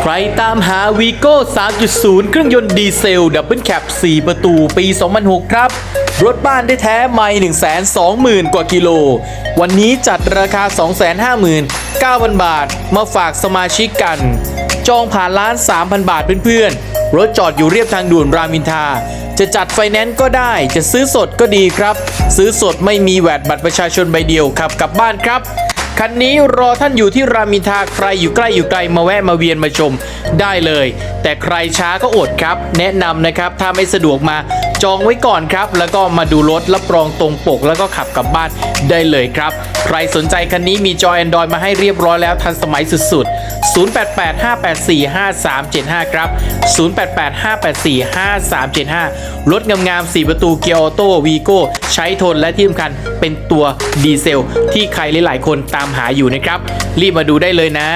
ใครตามหาวีโก้3.0 เครื่องยนต์ดีเซล ดับเบิลแคป 4 ประตูปี 2006 ครับ รถบ้านได้แท้ไม่120,000 กว่ากิโล วันนี้จัดราคา 259,000 บาท มาฝากสมาชิกกัน จองผ่านร้าน 3,000 บาทเพื่อนๆ รถจอดอยู่เรียบทางด่วนรามอินทาจะจัดไฟแนนซ์ก็ได้ จะซื้อสดก็ดีครับ ซื้อสดไม่มีแวดบัตรประชาชนใบเดียวขับกลับบ้านครับ คันนี้รอท่านอยู่ที่รามินทาใครอยู่ใกล้อยู่ไกลมาแวะมาเวียนมาชมได้เลย แต่ใครช้าก็อดครับ แนะนำนะครับถ้าไม่สะดวกมาจองไว้ก่อนครับ แล้วก็มาดูรถรับรองตรงปก แล้วก็ขับกลับบ้านได้เลยครับ ใครสนใจคันนี้มีจอ Android มาให้เรียบร้อยแล้วทันสมัยสุดๆ 0885845375 ครับ 0885845375 รถงามๆ4ประตูเกียร์ออโต้วีโก้ใช้ทนและที่สำคัญ เป็นตัวดีเซลที่ใครหลายๆ คนตามหาอยู่นะครับ รีบมาดูได้เลยนะ